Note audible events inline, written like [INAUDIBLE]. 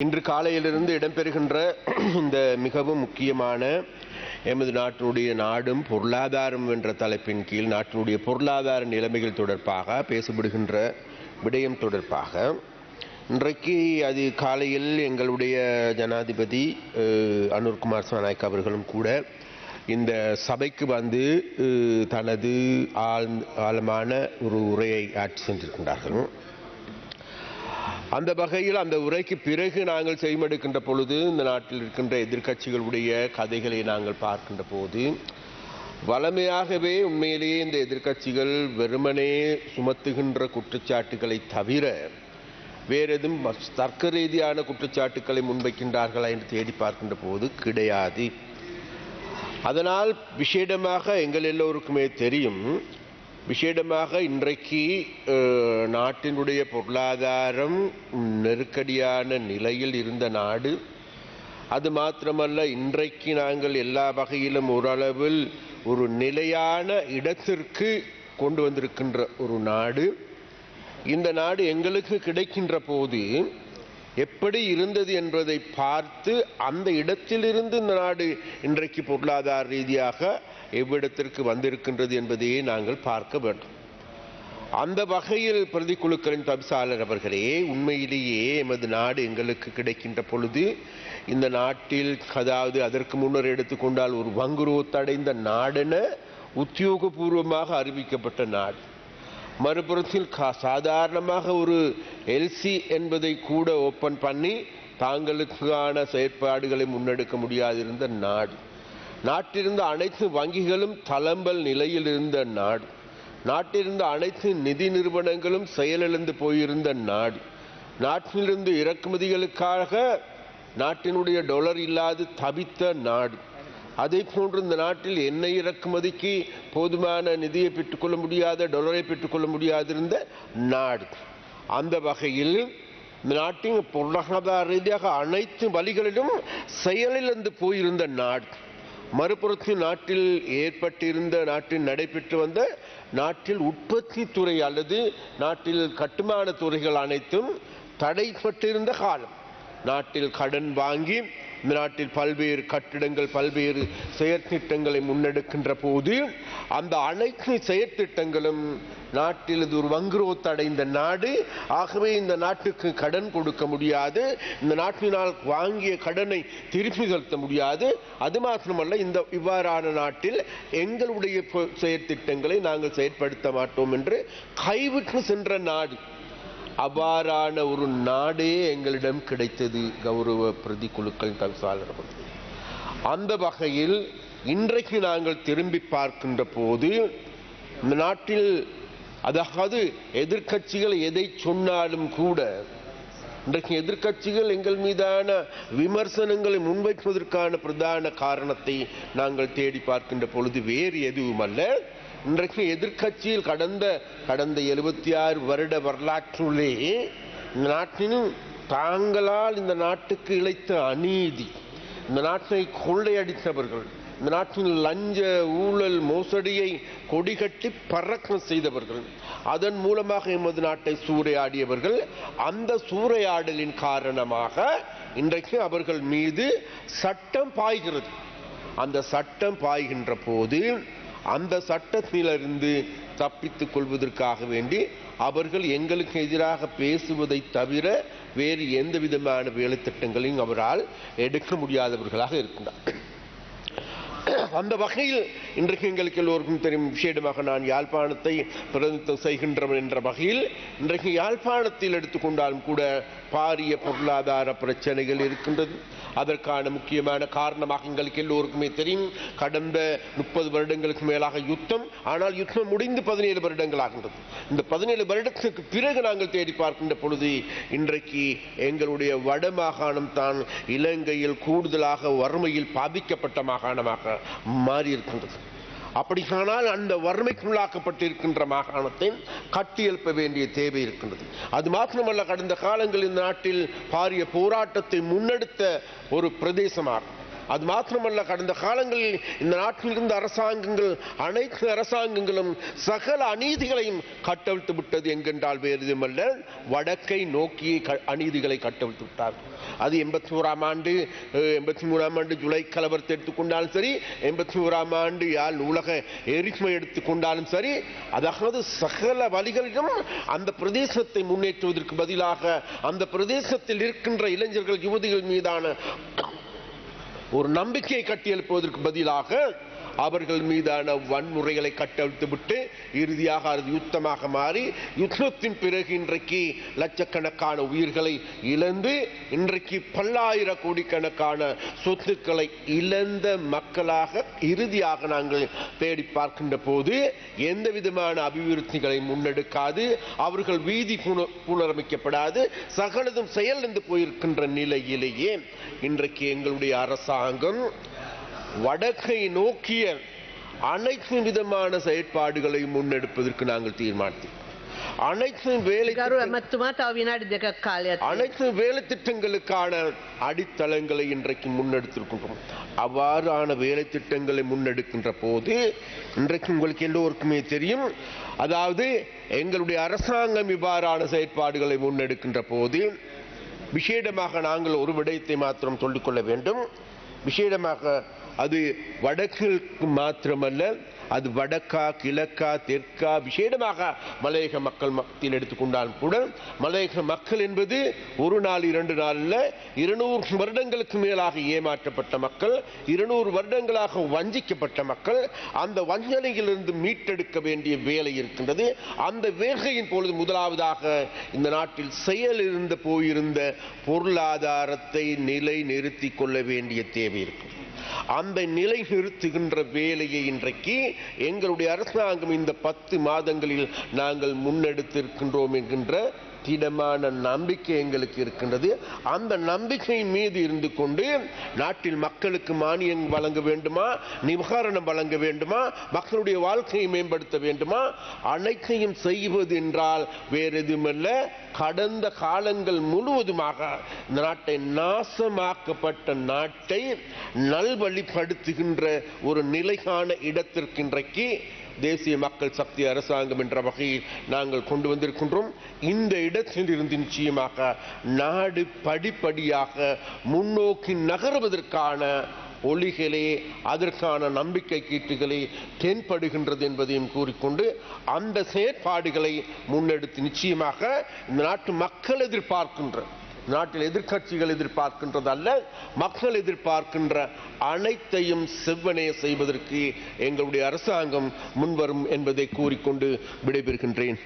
இன்று காலையிலிருந்து இடம்பெறுகின்ற [CLEARS THROAT] இந்த மிகவும் முக்கியமான எமது நாட்டினுடைய நாடும் பொருளாதாரம் என்ற தலைப்பின் கீழ் நாட்டினுடைய பொருளாதார நிலைமைகள் தொடர்பாக பேசப்படுகின்ற விடயம் தொடர்பாக. இன்றைக்கு அது காலையில் எங்களுடைய ஜனாதிபதி அனுர்குமார் சாநாயக் அவர்களும் கூட இந்த சபைக்கு வந்து தனது ஆழ் ஆழமான ஒரு உரையை ஆற்றி சென்றிருக்கின்றார்கள். அந்த வகையில் அந்த உரைக்கு பிறகு நாங்கள் செய்மெடுக்கின்ற பொழுது இந்த நாட்டில் இருக்கின்ற எதிர்க்கட்சிகளுடைய கதைகளை நாங்கள் பார்க்கின்ற போது வளமையாகவே உண்மையிலேயே இந்த எதிர்க்கட்சிகள் வெறுமனே சுமத்துகின்ற குற்றச்சாட்டுகளை தவிர வேறு எதுவும் தர்க்க ரீதியான குற்றச்சாட்டுக்களை முன்வைக்கின்றார்களா என்று தேடி பார்க்கின்ற போது கிடையாது. அதனால் விசேடமாக எங்கள் எல்லோருக்குமே தெரியும் விசேடமாக இன்றைக்கு நாட்டினுடைய பொருளாதாரம் நெருக்கடியான நிலையில் இருந்த நாடு. அது மாத்திரமல்ல இன்றைக்கு நாங்கள் எல்லா வகையிலும் ஓரளவில் ஒரு நிலையான இடத்திற்கு கொண்டு வந்திருக்கின்ற ஒரு நாடு. இந்த நாடு எங்களுக்கு கிடைக்கின்ற போது எப்படி இருந்தது என்பதை பார்த்து அந்த இடத்திலிருந்து இந்த நாடு இன்றைக்கு பொருளாதார ரீதியாக எவ்விடத்திற்கு வந்திருக்கின்றது என்பதையே நாங்கள் பார்க்க வேண்டும். அந்த வகையில் பிரதிக்குழுக்களின் தவிசாளர் அவர்களே உண்மையிலேயே எமது நாடு எங்களுக்கு கிடைக்கின்ற பொழுது இந்த நாட்டில் அதாவது அதற்கு முன்னர் எடுத்துக்கொண்டால் ஒரு வங்குருவத்தடைந்த நாடென உத்தியோகபூர்வமாக அறிவிக்கப்பட்ட நாடு. மறுபுறத்தில் கா- சாதாரணமாக ஒரு எல்சி என்பதை கூட ஓப்பன் பண்ணி தாங்களுக்கான செயற்பாடுகளை முன்னெடுக்க முடியாதிருந்த நாடு. நாட்டிலிருந்த அனைத்து வங்கிகளும் தளம்பல் நிலையில் இருந்த நாடு. நாட்டிலிருந்த அனைத்து நிதி நிறுவனங்களும் செயலிழந்து போயிருந்த நாடு. நாட்டிலிருந்து இறக்குமதிகளுக்காக நாட்டினுடைய டொலர் இல்லாது தவித்த நாடு. அதே போன்று இந்த நாட்டில் எண்ணெய் இறக்குமதிக்கு போதுமான நிதியை பெற்றுக்கொள்ள முடியாத டொலரை பெற்றுக்கொள்ள முடியாதிருந்த நாடு. அந்த வகையில் இந்த நாட்டின் பொருளாதார ரீதியாக அனைத்து வழிகளிலும் செயலிழந்து போயிருந்த நாடு. மறுபுறத்தில் நாட்டில் ஏற்பட்டிருந்த நாட்டில் நடைபெற்று வந்த நாட்டில் உற்பத்தி துறை அல்லது நாட்டில் கட்டுமான துறைகள் அனைத்தும் தடைப்பட்டிருந்த காலம். நாட்டில் கடன் வாங்கி இந்த நாட்டில் பல்வேறு கட்டிடங்கள் பல்வேறு செயற்திட்டங்களை முன்னெடுக்கின்ற போது அந்த அனைத்து செயற்திட்டங்களும் நாட்டில் இது ஒரு வங்குரோத்தடைந்த நாடு. ஆகவே இந்த நாட்டுக்கு கடன் கொடுக்க முடியாது. இந்த நாட்டினால் வாங்கிய கடனை திருப்பி செலுத்த முடியாது. அது மாத்திரமல்ல இந்த இவ்வாறான நாட்டில் எங்களுடைய செயற்திட்டங்களை நாங்கள் செயற்படுத்த மாட்டோம் என்று கைவிட்டு சென்ற நாடு. அவ்வாறான ஒரு நாடே எங்களிடம் கிடைத்தது கௌரவ பிரதி குழுக்கள் தவிசாளர் அந்த வகையில் இன்றைக்கு நாங்கள் திரும்பி பார்க்கின்ற போது இந்த நாட்டில் அதாவது எதிர்க்கட்சிகள் எதை சொன்னாலும் கூட இன்றைக்கு எதிர்க்கட்சிகள் எங்கள் மீதான விமர்சனங்களை முன்வைப்பதற்கான பிரதான காரணத்தை நாங்கள் தேடி பார்க்கின்ற பொழுது வேறு எதுவுமல்ல. இன்றைக்கு எதிர்க்கட்சியில் கடந்த கடந்த எழுபத்தி ஆறு வருட வரலாற்றுள்ளே இந்த நாட்டினும் தாங்களால் இந்த நாட்டுக்கு இழைத்த அநீதி இந்த நாட்டை கொள்ளையடித்தவர்கள் இந்த நாட்டின் லஞ்ச ஊழல் மோசடியை கொடிகட்டி பறக்கம் செய்தவர்கள் அதன் மூலமாக எமது நாட்டை சூறையாடியவர்கள் அந்த சூறையாடலின் காரணமாக இன்றைக்கு அவர்கள் மீது சட்டம் பாய்கிறது. அந்த சட்டம் பாய்கின்ற போது அந்த சட்டத்திலிருந்து தப்பித்துக் கொள்வதற்காக வேண்டி அவர்கள் எங்களுக்கு எதிராக பேசுவதை தவிர வேறு எந்த விதமான வேலைத்திட்டங்களையும் அவரால் எடுக்க முடியாதவர்களாக இருக்கின்றார். அந்த வகையில் இன்றைக்கு எங்களுக்கு எல்லோருக்கும் தெரியும் விஷேடமாக நான் யாழ்ப்பாணத்தை பிரதிநிதித்துவம் செய்கின்றவன் என்ற வகையில் இன்றைக்கு யாழ்ப்பாணத்தில் எடுத்துக்கொண்டாலும் கூட பாரிய பொருளாதார பிரச்சனைகள் இருக்கின்றது. அதற்கான முக்கியமான காரணமாக எங்களுக்கு எல்லோருக்குமே தெரியும் கடந்த முப்பது வருடங்களுக்கு மேலாக யுத்தம் ஆனால் யுத்தம் முடிந்து பதினேழு வருடங்கள் ஆகின்றது. இந்த பதினேழு வருடத்துக்கு பிறகு நாங்கள் தேடி பார்க்கின்ற பொழுது இன்றைக்கு எங்களுடைய வட மாகாணம் தான் இலங்கையில் கூடுதலாக வறுமையில் பாதிக்கப்பட்ட மாகாணமாக மாறி இருக்கின்றது. அப்படியானால் அந்த வறுமைக்குள்ளாக்கப்பட்டிருக்கின்ற மாகாணத்தை கட்டியெழுப்ப வேண்டிய தேவை இருக்கின்றது. அது மாத்திரமல்ல கடந்த காலங்களில் இந்த நாட்டில் பாரிய போராட்டத்தை முன்னெடுத்த ஒரு பிரதேசமாகும் அது மாத்திரமல்ல கடந்த காலங்களில் இந்த நாட்டில் இருந்த அரசாங்கங்கள் அனைத்து அரசாங்கங்களும் சகல அநீதிகளையும் கட்டவிழ்த்து விட்டது என்கின்றால் வேறு எதுவுமல்ல. வடக்கை நோக்கி க- அநீதிகளை கட்டவிழ்த்து விட்டார். அது எண்பத்தி ஓராம் ஆண்டு எண்பத்தி மூணாம் ஆண்டு ஜூலை கலவரத்தை எடுத்துக்கொண்டாலும் சரி எண்பத்தி ஓராம் ஆண்டு யாழ் உலக எரிமை எடுத்துக்கொண்டாலும் சரி அதாவது சகல வழிகளிலும் அந்த பிரதேசத்தை முன்னேற்றுவதற்கு பதிலாக அந்த பிரதேசத்தில் இருக்கின்ற இளைஞர்கள் யுவதிகள் மீதான ஒரு நம்பிக்கையை கட்டியெழுப்புவதற்கு பதிலாக அவர்கள் மீதான வன்முறைகளை கட்டவிழ்த்து விட்டு இறுதியாக அது யுத்தமாக மாறி யுத்தத்தின் பிறகு இன்றைக்கு லட்சக்கணக்கான உயிர்களை இழந்து இன்றைக்கு பல்லாயிர கோடிக்கணக்கான சொத்துக்களை இழந்த மக்களாக இறுதியாக நாங்கள் தேடி பார்க்கின்ற போது எந்த விதமான அபிவிருத்திகளை முன்னெடுக்காது அவர்கள் வீதி புனரமைக்கப்படாது சகலதும் செயலிழந்து போயிருக்கின்ற நிலையிலேயே இன்றைக்கு எங்களுடைய அரசாங்கம் வடக்கை நோக்கிய அனைத்து விதமான செயற்பாடுகளை முன்னெடுப்பதற்கு நாங்கள் தீர்மானித்தோம். அனைத்து வேலை அனைத்து வேலை திட்டங்களுக்கான அடித்தளங்களை இன்றைக்கு முன்னெடுத்திருக்கின்றோம். அவ்வாறான வேலை திட்டங்களை முன்னெடுக்கின்ற போது இன்றைக்கு உங்களுக்கு எல்லோருக்குமே தெரியும் அதாவது எங்களுடைய அரசாங்கம் இவ்வாறான செயற்பாடுகளை முன்னெடுக்கின்ற போது விசேடமாக நாங்கள் ஒரு விடயத்தை மாத்திரம் சொல்லிக்கொள்ள வேண்டும். விசேடமாக அது வடக்கிற்கு மாத்திரமல்ல அது வடக்கா கிழக்கா தெற்கா விசேடமாக மலையக மக்கள் மத்தியில் எடுத்துக்கொண்டாலும் கூட மலையக மக்கள் என்பது ஒரு நாள் இரண்டு நாளில் இருநூறு வருடங்களுக்கு மேலாக ஏமாற்றப்பட்ட மக்கள் இருநூறு வருடங்களாக வஞ்சிக்கப்பட்ட மக்கள் அந்த வஞ்சனையிலிருந்து மீட்டெடுக்க வேண்டிய வேலை இருக்கின்றது. அந்த வேலையின் பொழுது முதலாவதாக இந்த நாட்டில் செயலிருந்து போயிருந்த பொருளாதாரத்தை நிலை நிறுத்திக் கொள்ள வேண்டிய தேவை இருக்கும் அந்த நிலை நிறுத்துகின்ற வேலையை இன்றைக்கு எங்களுடைய அரசாங்கம் இந்த பத்து மாதங்களில் நாங்கள் முன்னெடுத்திருக்கின்றோம் என்கின்ற திடமான நம்பிக்கை எங்களுக்கு இருக்கின்றது. அந்த நம்பிக்கையின் மீது இருந்து கொண்டு நாட்டில் மக்களுக்கு மானியம் வழங்க வேண்டுமா? நிவாரணம் வழங்க வேண்டுமா? மக்களுடைய வாழ்க்கையை மேம்படுத்த வேண்டுமா? அனைத்தையும் செய்வது என்றால் வேறு எதுவுமல்ல கடந்த காலங்கள் முழுவதுமாக இந்த நாட்டை நாசமாக்கப்பட்ட நாட்டை நல்வழிப்படுத்துகின்ற ஒரு நிலைக்கான இடத்திற்கு இன்றைக்கு தேசிய மக்கள் சக்தி அரசாங்கம் என்ற வகையில் நாங்கள் கொண்டு வந்திருக்கின்றோம். இந்த இடத்தில் இருந்து நிச்சயமாக நாடு படிப்படியாக முன்னோக்கி நகர்வதற்கான ஒளிகளே அதற்கான நம்பிக்கை கீட்டுகளே தென்படுகின்றது என்பதையும் கூறிக்கொண்டு அந்த செயற்பாடுகளை முன்னெடுத்து நிச்சயமாக இந்த நாட்டு மக்கள் எதிர்பார்க்கின்ற நாட்டில் எதிர்க்கட்சிகள் எதிர்பார்க்கின்றது அல்ல மக்கள் எதிர்பார்க்கின்ற அனைத்தையும் செவ்வனே செய்வதற்கு எங்களுடைய அரசாங்கம் முன்வரும் என்பதை கூறிக்கொண்டு விடைபெறுகின்றேன்.